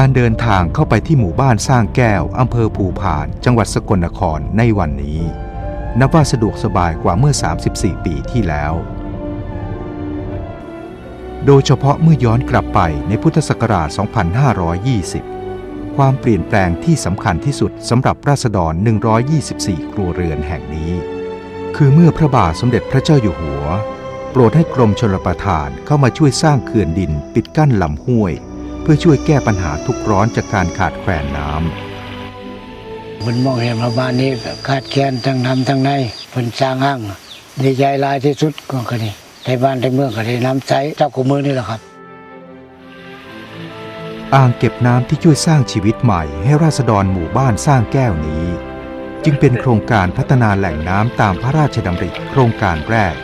การเดินทางเข้าไปที่หมู่บ้านสร้างแก้วอำเภอภูพาน จังหวัดสกลนครในวันนี้ นับว่าสะดวกสบายกว่าเมื่อ 34 ปีที่แล้ว โดยเฉพาะเมื่อย้อนกลับไปในพุทธศักราช 2520 ความเปลี่ยนแปลงที่สำคัญที่สุดสำหรับราษฎร 124 ครัวเรือนแห่งนี้ คือเมื่อพระบาทสมเด็จพระเจ้าอยู่หัว โปรดให้กรมชลประทานเข้ามาช่วยสร้างเขื่อนดินปิดกั้นลำห้วย เพื่อช่วยแก้ปัญหาทุกข์ร้อนจากการขาดแคลนน้ำมันมองเห็นว่าบ้านนี้ขาดแคลนทั้งน้ำทั้งในเพิ่นสร้างห้างดีใจหลายที่สุดก็คือนี่ในบ้านในเมืองก็ได้น้ำใช้เจ้ากูมือนี่แหละครับอ่างเก็บน้ำที่ช่วยสร้างชีวิตใหม่ให้ราษฎรหมู่บ้านสร้างแก้วนี้ จึงเป็นโครงการพัฒนาแหล่งน้ำตามพระราชดำริโครงการแรก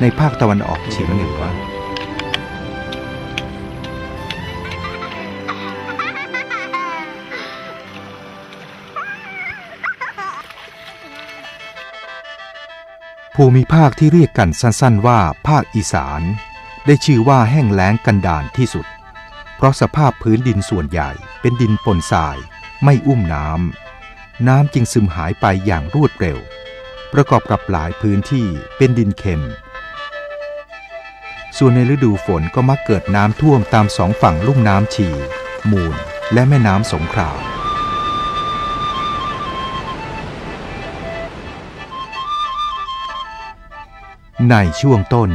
ในภาคตะวันออกเฉียงเหนือ ภูมิภาคที่เรียกกันสั้นๆว่าภาคอีสาน ได้ชื่อว่าแห้งแล้งกันดารที่สุด เพราะสภาพพื้นดินส่วนใหญ่เป็นดินปนทราย ไม่อุ้มน้ำ น้ำจึงซึมหายไปอย่างรวดเร็ว ประกอบกับหลายพื้นที่เป็นดินเค็ม ส่วนในฤดูฝนก็มักเกิดน้ำท่วมตามสองฝั่งลุ่มน้ำฉีมูล และแม่น้ำสงขลา ในช่วงต้น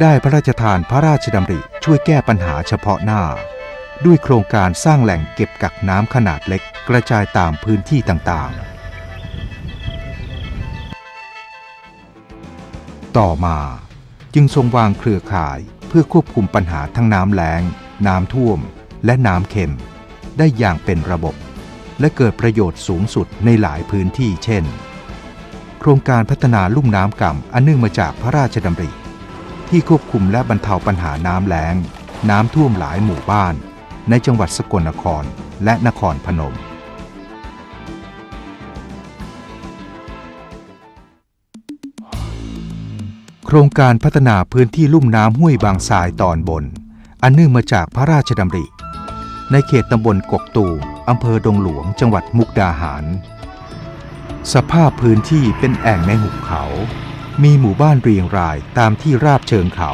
ได้พระราชทานพระราชดำริช่วยแก้ปัญหาเฉพาะหน้า ด้วยโครงการสร้างแหล่งเก็บกักน้ำขนาดเล็กกระจายตามพื้นที่ต่างๆ ต่อมาจึงทรงวางเครือข่ายเพื่อควบคุมปัญหาทั้งน้ำแล้ง น้ำท่วม และน้ำเค็ม ได้อย่างเป็นระบบ และเกิดประโยชน์สูงสุดในหลายพื้นที่เช่น โครงการพัฒนาลุ่มน้ำก่ำอันเนื่องมาจากพระราชดำริ ที่ควบคุมและบรรเทาปัญหาน้ำแล้ง น้ำท่วมหลายหมู่บ้าน ในจังหวัดสกลนครและนครพนมโครงการพัฒนาพื้นที่ลุ่มน้ำห้วยบางทรายตอนบน อันเนื่องมาจากพระราชดำริ ในเขตตำบลกกตูมอำเภอดงหลวงจังหวัดมุกดาหาร สภาพพื้นที่เป็นแอ่งในหุบเขา มีหมู่บ้านเรียงรายตามที่ราบเชิงเขา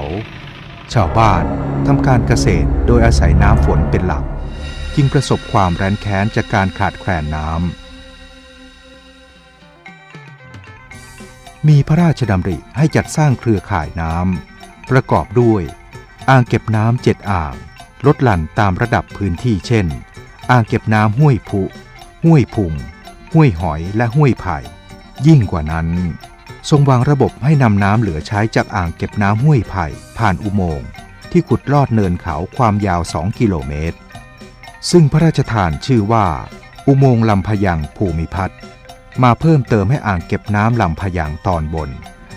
ชาวบ้านทำการเกษตรโดยอาศัยน้ำฝนเป็นหลัก จึงประสบความแร้นแค้นจากการขาดแคลนน้ำ มีพระราชดำริให้จัดสร้างเครือข่ายน้ำประกอบด้วย อ่างเก็บน้ำเจ็ดอ่าง ลดหลั่นตามระดับพื้นที่เช่น อ่างเก็บน้ำห้วยผุห้วยพุง ห้วยหอยและห้วยไผ่ ยิ่งกว่านั้น ทรงวางระบบให้นำน้ำเหลือใช้จากอ่างเก็บน้ำห้วยไผ่ ผ่านอุโมงค์ที่ขุดลอดเนินเขาความยาว 2 กิโลเมตร ซึ่งพระราชทานชื่อว่า อุโมงค์ลำพยังภูมิพัฒน์มาเพิ่มเติมให้อ่างเก็บน้ำลำพยังตอนบน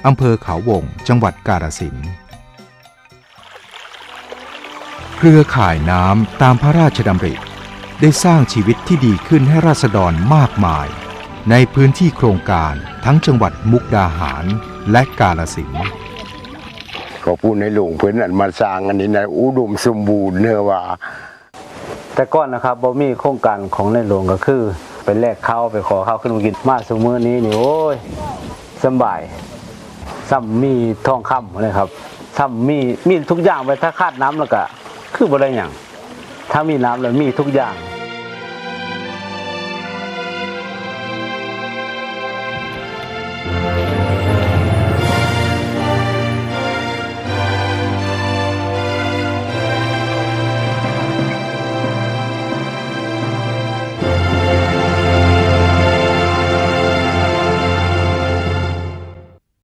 อำเภอเขาวง จังหวัดกาฬสินธุ์เครือข่ายน้ำตามพระราชดำริ ได้สร้างชีวิตที่ดีขึ้นให้ราษฎรมากมาย ในพื้นที่โครงการทั้งจังหวัดมุกดาหารและกาฬสินธุ์ก็พูดในหลวงเพื่อนนั่นมาสร้างอันนี้นะอุดมสมบูรณ์เนื้อว่า แต่ก่อนนะครับบ่มีโครงการของในหลวงก็คือไปแลกข้าวไปขอข้าวขึ้นมากินมาสมือนี้นี่โอ้ยสบายซ้ำมีทองคำเลยครับซ้ำมีมีทุกอย่างไปถ้าขาดน้ำแล้วก็ คือบ่ได้หยัง ถ้ามีน้ำแล้วมีทุกอย่าง